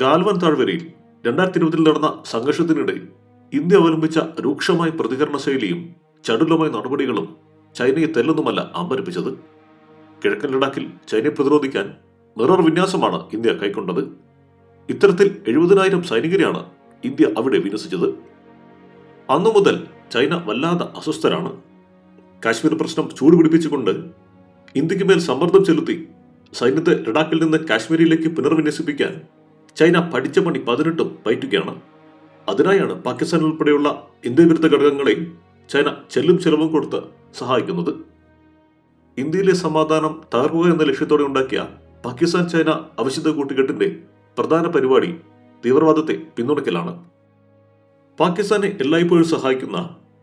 ഗാൽവൻ താഴ്വരയിൽ രണ്ടായിരത്തി ഇരുപതിൽ നടന്ന സംഘർഷത്തിനിടയിൽ ഇന്ത്യ അവലംബിച്ച രൂക്ഷമായ പ്രതികരണ ശൈലിയും ചടുലമായ നടപടികളും ചൈനയെ തെല്ലൊന്നുമല്ല അമ്പരപ്പിച്ചത് കിഴക്കൻ ലഡാക്കിൽ ചൈനയെ പ്രതിരോധിക്കാൻ മിറർ വിന്യാസമാണ് ഇന്ത്യ കൈക്കൊണ്ടത്. ഇത്തരത്തിൽ എഴുപതിനായിരം സൈനികരെയാണ് ഇന്ത്യ അവിടെ വിന്യസിച്ചത്. അന്നു മുതൽ ചൈന വല്ലാതെ അസ്വസ്ഥരാണ്. കാശ്മീർ പ്രശ്നം ചൂടുപിടിപ്പിച്ചുകൊണ്ട് ഇന്ത്യയ്ക്ക് മേൽ സമ്മർദ്ദം ചെലുത്തി സൈന്യത്തെ ലഡാക്കിൽ നിന്ന് കാശ്മീരിലേക്ക് പുനർവിന്യസിപ്പിക്കാൻ ചൈന പഠിച്ച പണി പതിനെട്ടും പയറ്റുകയാണ് അതിനായാണ് പാകിസ്ഥാൻ ഉൾപ്പെടെയുള്ള ഇന്ത്യ വിരുദ്ധ ഘടകങ്ങളെ ചൈന ചെല്ലും ചെലവും കൊടുത്ത് സഹായിക്കുന്നത്. ഇന്ത്യയിലെ സമാധാനം തകർക്കുക എന്ന ലക്ഷ്യത്തോടെ ഉണ്ടാക്കിയ പാകിസ്ഥാൻ ചൈന അവശ്യത കൂട്ടുകെട്ടിന്റെ പ്രധാന പരിപാടി തീവ്രവാദത്തെ പിന്തുണയ്ക്കലാണ്. പാകിസ്ഥാനെ എല്ലായ്പ്പോഴും സഹായിക്കുന്ന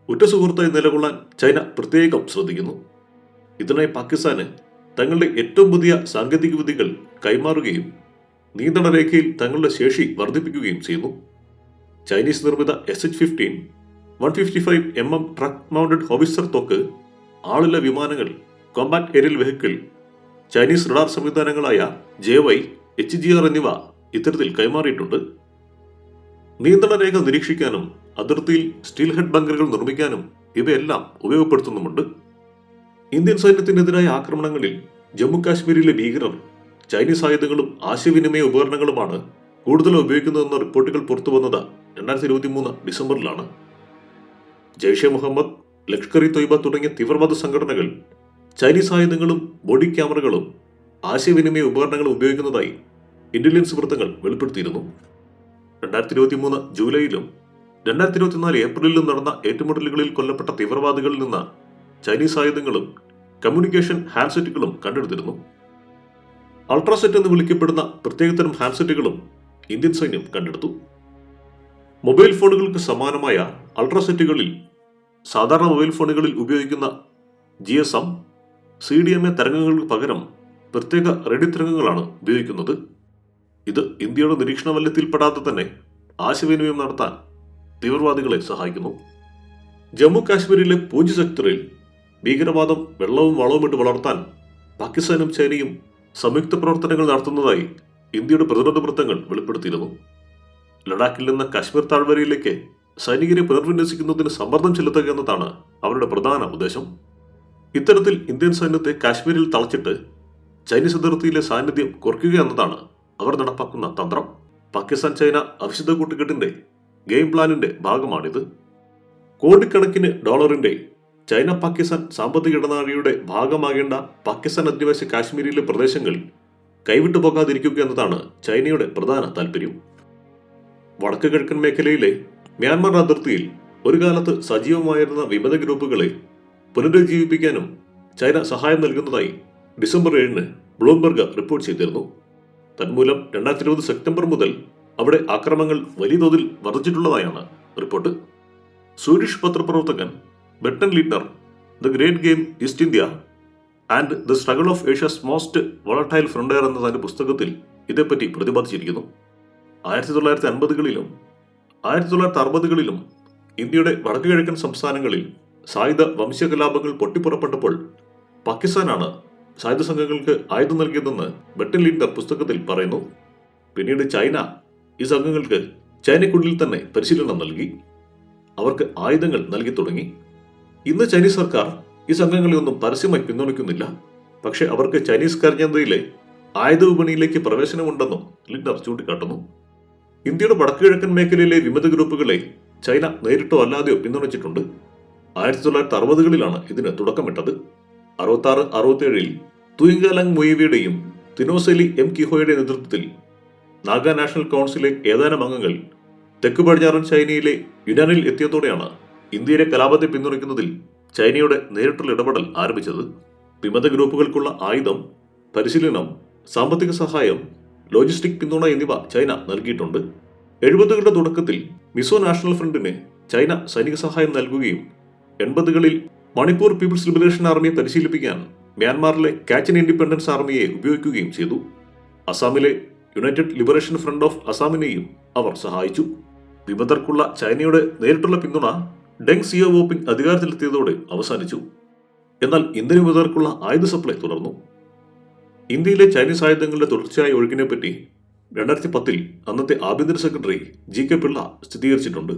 ഉറ്റ സുഹൃത്തായി നിലകൊള്ളാൻ ചൈന പ്രത്യേകം ശ്രദ്ധിക്കുന്നു. ഇതിനായി പാകിസ്ഥാന് തങ്ങളുടെ ഏറ്റവും പുതിയ സാങ്കേതിക വിദ്യകൾ കൈമാറുകയും നിയന്ത്രണ രേഖയിൽ തങ്ങളുടെ ശേഷി വർദ്ധിപ്പിക്കുകയും ചെയ്യുന്നു. ചൈനീസ് നിർമ്മിത S H fifteen one fifty five M M truck mounted howitzer തോക്ക് ആളില്ല വിമാനങ്ങൾ compact aerial vehicle Chinese radar സംവിധാനങ്ങളായ J Y H G R എന്നിവ ഇത്തരത്തിൽ കൈമാറിയിട്ടുണ്ട്. നിയന്ത്രണ രേഖ നിരീക്ഷിക്കാനും അതിർത്തിയിൽ സ്റ്റീൽ ഹെഡ് ബങ്കറുകൾ നിർമ്മിക്കാനും ഇവയെല്ലാം ഉപയോഗപ്പെടുത്തുന്നുമുണ്ട്. ഇന്ത്യൻ സൈന്യത്തിനെതിരായ ആക്രമണങ്ങളിൽ ജമ്മു കാശ്മീരിലെ ഭീകരർ ചൈനീസ് ആയുധങ്ങളും ആശയവിനിമയ ഉപകരണങ്ങളുമാണ് കൂടുതൽ ഉപയോഗിക്കുന്നതെന്ന റിപ്പോർട്ടുകൾ പുറത്തു വന്നത് രണ്ടായിരത്തി ഇരുപത്തി മൂന്ന് ഡിസംബറിലാണ്. ജയ്ഷെ മുഹമ്മദ് ലഷ്കർ ഇ തൊയ്ബ തുടങ്ങിയ തീവ്രവാദ സംഘടനകൾ ചൈനീസ് ആയുധങ്ങളും ബോഡി ക്യാമറകളും ആശയവിനിമയ ഉപകരണങ്ങളും ഉപയോഗിക്കുന്നതായി ഇന്റലിജൻസ് വൃത്തങ്ങൾ വെളിപ്പെടുത്തിയിരുന്നു. രണ്ടായിരത്തി ഇരുപത്തി മൂന്ന് ജൂലൈയിലും രണ്ടായിരത്തി ഇരുപത്തിനാല് ഏപ്രിലിലും നടന്ന ഏറ്റുമുട്ടലുകളിൽ കൊല്ലപ്പെട്ട തീവ്രവാദികളിൽ നിന്ന് ചൈനീസ് ആയുധങ്ങളും കമ്മ്യൂണിക്കേഷൻ ഹാൻഡ്സെറ്റുകളും കണ്ടെടുത്തിരുന്നു. അൾട്രാസെറ്റ് എന്ന് വിളിക്കപ്പെടുന്ന പ്രത്യേകതരം ഹാൻഡ്സെറ്റുകളും ഇന്ത്യൻ സൈന്യം കണ്ടെടുത്തു. മൊബൈൽ ഫോണുകൾക്ക് സമാനമായ അൾട്രാസെറ്റുകളിൽ സാധാരണ മൊബൈൽ ഫോണുകളിൽ ഉപയോഗിക്കുന്ന G S M C D M A തരംഗങ്ങൾക്ക് പകരം പ്രത്യേക റെഡി തരംഗങ്ങളാണ് ഉപയോഗിക്കുന്നത്. ഇത് ഇന്ത്യയുടെ നിരീക്ഷണ വലയത്തിൽപ്പെടാതെ തന്നെ ആശയവിനിമയം നടത്താൻ തീവ്രവാദികളെ സഹായിക്കുന്നു. ജമ്മു കാശ്മീരിലെ പൂഞ്ച് സെക്ടറിൽ ഭീകരവാദം വെള്ളവും വളവും ഇട്ട് വളർത്താൻ പാകിസ്ഥാനും ചൈനയും സംയുക്ത പ്രവർത്തനങ്ങൾ നടത്തുന്നതായി ഇന്ത്യയുടെ പ്രതിരോധ വൃത്തങ്ങൾ വെളിപ്പെടുത്തിയിരുന്നു. ലഡാക്കിൽ നിന്ന് കശ്മീർ താഴ്വരയിലേക്ക് സൈനികരെ പുനർവിന്യസിക്കുന്നതിന് സമ്മർദ്ദം ചെലുത്തുക എന്നതാണ് അവരുടെ പ്രധാന ഉദ്ദേശം. ഇത്തരത്തിൽ ഇന്ത്യൻ സൈന്യത്തെ കാശ്മീരിൽ തളച്ചിട്ട് ചൈനീസ് അതിർത്തിയിലെ സാന്നിധ്യം കുറയ്ക്കുക എന്നതാണ് അവർ നടപ്പാക്കുന്ന തന്ത്രം. പാകിസ്ഥാൻ ചൈന അവിശുദ്ധ കൂട്ടുകെട്ടിന്റെ ഗെയിം പ്ലാനിന്റെ ഭാഗമാണിത്. കോടിക്കണക്കിന് ഡോളറിന്റെ ചൈന പാകിസ്ഥാൻ സാമ്പത്തിക ഇടനാഴിയുടെ ഭാഗമാകേണ്ട പാകിസ്ഥാൻ അധിനിവേശ കാശ്മീരിലെ പ്രദേശങ്ങൾ കൈവിട്ടു പോകാതിരിക്കുക എന്നതാണ് ചൈനയുടെ പ്രധാന താല്പര്യം. വടക്ക് കിഴക്കൻ മേഖലയിലെ മ്യാൻമാർ അതിർത്തിയിൽ ഒരു കാലത്ത് സജീവമായിരുന്ന വിമത ഗ്രൂപ്പുകളെ പുനരുജ്ജീവിപ്പിക്കാനും ചൈന സഹായം നൽകുന്നതായി ഡിസംബർ ഏഴിന് ബ്ലൂംബർഗ് റിപ്പോർട്ട് ചെയ്തിരുന്നു. തന്മൂലം രണ്ടായിരത്തി ഇരുപത് സെപ്റ്റംബർ മുതൽ അവിടെ ആക്രമണങ്ങൾ വലിയ തോതിൽ വർദ്ധിച്ചിട്ടുള്ളതായാണ് റിപ്പോർട്ട്. സൂരിഷ് പത്രപ്രവർത്തകൻ ബെട്ടൻ leader the great game east India and the struggle of Asia's most volatile frontier എന്ന തന്റെ പുസ്തകത്തിൽ ഇതേപ്പറ്റി പ്രതിപാദിച്ചിരിക്കുന്നു. ആയിരത്തി തൊള്ളായിരത്തി അൻപതുകളിലും ആയിരത്തി തൊള്ളായിരത്തി അറുപതുകളിലും ഇന്ത്യയുടെ വടക്കു കിഴക്കൻ സംസ്ഥാനങ്ങളിൽ സായുധ വംശകലാപങ്ങൾ പൊട്ടിപ്പുറപ്പെട്ടപ്പോൾ പാകിസ്ഥാനാണ് സായുധ സംഘങ്ങൾക്ക് ആയുധം നൽകിയതെന്ന് ബെട്ടൻ ലീഡർ പുസ്തകത്തിൽ പറയുന്നു. പിന്നീട് ചൈന ഈ സംഘങ്ങൾക്ക് ചൈനക്കുള്ളിൽ തന്നെ പരിശീലനം നൽകി. അവർക്ക് ആയുധങ്ങൾ നൽകി തുടങ്ങി. ഇന്ന് ചൈനീസ് സർക്കാർ ഈ സംഘങ്ങളെ ഒന്നും പരസ്യമായി പിന്തുണയ്ക്കുന്നില്ല. പക്ഷെ അവർക്ക് ചൈനീസ് കരഞ്ഞന്തയിലെ ആയുധ വിപണിയിലേക്ക് പ്രവേശനമുണ്ടെന്നും ലിൻഡർ ചൂണ്ടിക്കാട്ടുന്നു. ഇന്ത്യയുടെ വടക്കുകിഴക്കൻ മേഖലയിലെ വിമത ഗ്രൂപ്പുകളെ ചൈന നേരിട്ടോ അല്ലാതെയോ പിന്തുണച്ചിട്ടുണ്ട്. ആയിരത്തി തൊള്ളായിരത്തി അറുപതുകളിലാണ് ഇതിന് തുടക്കമിട്ടത്. അറുപത്തി ആറ് അറുപത്തിയേഴിൽ തുയിങ്കാലങ് മൊയ്വിയുടെയും തിനോസലി എം കിഹോയുടെ നേതൃത്വത്തിൽ നാഗ നാഷണൽ കൗൺസിലെ ഏതാനും അംഗങ്ങൾ തെക്ക് പടിഞ്ഞാറൻ ചൈനയിലെ യുനാനിൽ എത്തിയതോടെയാണ് ഇന്ത്യയിലെ കലാപത്തെ പിന്തുണയ്ക്കുന്നതിൽ ചൈനയുടെ നേരിട്ടുള്ള ഇടപെടൽ ആരംഭിച്ചത് വിമത ഗ്രൂപ്പുകൾക്കുള്ള ആയുധം പരിശീലനം സാമ്പത്തിക സഹായം ലോജിസ്റ്റിക് പിന്തുണ എന്നിവ ചൈന നൽകിയിട്ടുണ്ട്. എഴുപതുകളുടെ തുടക്കത്തിൽ മിസോ നാഷണൽ ഫ്രണ്ടിന് ചൈന സൈനിക സഹായം നൽകുകയും എൺപതുകളിൽ മണിപ്പൂർ പീപ്പിൾസ് ലിബറേഷൻ ആർമിയെ പരിശീലിപ്പിക്കാൻ മ്യാൻമാറിലെ കാച്ചൻ ഇൻഡിപെൻഡൻസ് ആർമിയെ ഉപയോഗിക്കുകയും ചെയ്തു. അസാമിലെ യുണൈറ്റഡ് ലിബറേഷൻ ഫ്രണ്ട് ഓഫ് അസാമിനെയും അവർ സഹായിച്ചു. വിമതർക്കുള്ള ചൈനയുടെ നേരിട്ടുള്ള പിന്തുണ ഡെങ് സിയോവോപ്പിംഗ് അധികാരത്തിലെത്തിയതോടെ അവസാനിച്ചു. എന്നാൽ ഇന്ത്യൻ വിതർക്കുള്ള ആയുധ സപ്ലൈ തുടർന്നു. ഇന്ത്യയിലെ ചൈനീസ് ആയുധങ്ങളുടെ തുടർച്ചയായ ഒഴുക്കിനെപ്പറ്റി രണ്ടായിരത്തി പത്തിൽ അന്നത്തെ ആഭ്യന്തര സെക്രട്ടറി ജി കെ പിള്ള സ്ഥിരീകരിച്ചിട്ടുണ്ട്.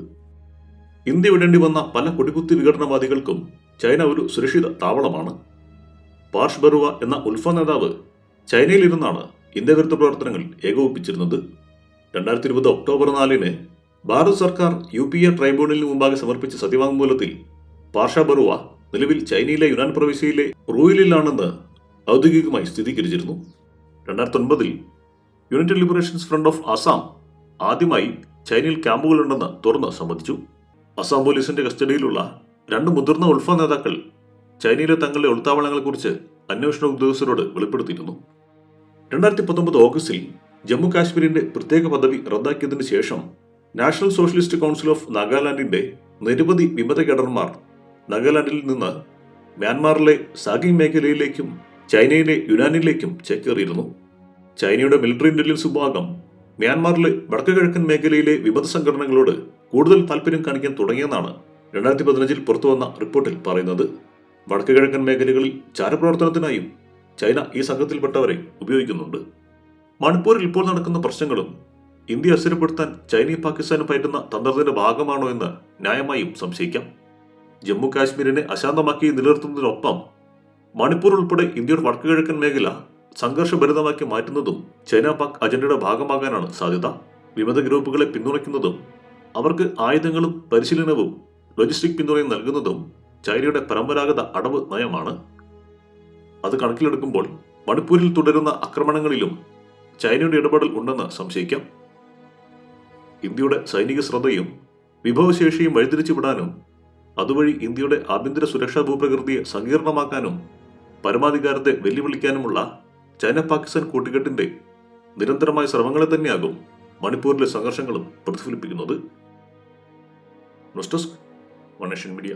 ഇന്ത്യ വിടേണ്ടി വന്ന പല കൊടികുത്തി വിഘടനവാദികൾക്കും ചൈന ഒരു സുരക്ഷിത താവളമാണ്. പാർഷ് ബറുവ എന്ന ഉൽഫ നേതാവ് ചൈനയിലിരുന്നാണ് ഇന്ത്യ വിരുദ്ധ പ്രവർത്തനങ്ങൾ ഏകോപിപ്പിച്ചിരുന്നത്. രണ്ടായിരത്തി ഇരുപത് ഒക്ടോബർ നാലിന് ഭാരത് സർക്കാർ യു പി എ ട്രൈബ്യൂണലിന് മുമ്പാകെ സമർപ്പിച്ച സത്യവാങ്മൂലത്തിൽ പാർഷ ബറുവ നിലവിൽ ചൈനയിലെ യുനാൻ പ്രവിശ്യയിലെ റൂയിലിലാണെന്ന് ഔദ്യോഗികമായി സ്ഥിരീകരിച്ചിരുന്നു. രണ്ടായിരത്തി ഒൻപതിൽ united liberations front of Assam ആദ്യമായി ചൈനയിൽ ക്യാമ്പുകളുണ്ടെന്ന് തുറന്ന് സമ്മതിച്ചു. അസാം പോലീസിന്റെ കസ്റ്റഡിയിലുള്ള രണ്ട് മുതിർന്ന ഉൾഫ നേതാക്കൾ ചൈനയിലെ തങ്ങളുടെ ഒളിത്താവളങ്ങളെക്കുറിച്ച് അന്വേഷണ ഉദ്യോഗസ്ഥരോട് വെളിപ്പെടുത്തിയിരുന്നു. രണ്ടായിരത്തി പത്തൊമ്പത് ഓഗസ്റ്റിൽ ജമ്മു കാശ്മീരിന്റെ പ്രത്യേക പദവി റദ്ദാക്കിയതിനു ശേഷം നാഷണൽ സോഷ്യലിസ്റ്റ് കൗൺസിൽ ഓഫ് നാഗാലാൻഡിന്റെ നിരവധി വിമത കേഡർമാർ നാഗാലാൻഡിൽ നിന്ന് മ്യാൻമാറിലെ സാഗിങ് മേഖലയിലേക്കും ചൈനയിലെ യുനാനിലേക്കും ചേക്കേറിയിരുന്നു. ചൈനയുടെ മിലിറ്ററി ഇന്റലിജൻസ് വിഭാഗം മ്യാൻമാറിലെ വടക്കു കിഴക്കൻ മേഖലയിലെ വിമത സംഘടനകളോട് കൂടുതൽ താല്പര്യം കാണിക്കാൻ തുടങ്ങിയെന്നാണ് രണ്ടായിരത്തി പതിനഞ്ചിൽ പുറത്തുവന്ന റിപ്പോർട്ടിൽ പറയുന്നത്. വടക്കു കിഴക്കൻ മേഖലകളിൽ ചാരപ്രവർത്തനത്തിനായും ചൈന ഈ സംഘത്തിൽപ്പെട്ടവരെ ഉപയോഗിക്കുന്നുണ്ട്. മണിപ്പൂരിൽ ഇപ്പോൾ നടക്കുന്ന പ്രശ്നങ്ങളും ഇന്ത്യ അസ്ഥിരപ്പെടുത്താൻ ചൈനയും പാകിസ്ഥാനും പയറ്റുന്ന തന്ത്രത്തിന്റെ ഭാഗമാണോ എന്ന് ന്യായമായും സംശയിക്കാം. ജമ്മു കാശ്മീരിനെ അശാന്തമാക്കി നിലനിർത്തുന്നതിനൊപ്പം മണിപ്പൂർ ഉൾപ്പെടെ ഇന്ത്യയുടെ വടക്കു കിഴക്കൻ മേഖല സംഘർഷഭരിതമാക്കി മാറ്റുന്നതും ചൈന പാക് അജണ്ടയുടെ ഭാഗമാകാനാണ് സാധ്യത. വിമത ഗ്രൂപ്പുകളെ പിന്തുണയ്ക്കുന്നതും അവർക്ക് ആയുധങ്ങളും പരിശീലനവും ലോജിസ്റ്റിക് പിന്തുണയും നൽകുന്നതും ചൈനയുടെ പരമ്പരാഗത അടവ് നയമാണ്. അത് കണക്കിലെടുക്കുമ്പോൾ മണിപ്പൂരിൽ തുടരുന്ന ആക്രമണങ്ങളിലും ചൈനയുടെ ഇടപെടൽ ഉണ്ടെന്ന് സംശയിക്കാം. ഇന്ത്യയുടെ സൈനിക ശ്രദ്ധയും വിഭവശേഷിയും വഴിതിരിച്ചു വിടാനും അതുവഴി ഇന്ത്യയുടെ ആഭ്യന്തര സുരക്ഷാ ഭൂപ്രകൃതിയെ സങ്കീർണമാക്കാനും പരമാധികാരത്തെ വെല്ലുവിളിക്കാനുമുള്ള ചൈന പാകിസ്ഥാൻ കൂട്ടുകെട്ടിന്റെ നിരന്തരമായ ശ്രമങ്ങളെ തന്നെയാകും മണിപ്പൂരിലെ സംഘർഷങ്ങളും പ്രതിഫലിപ്പിക്കുന്നത്. മീഡിയ.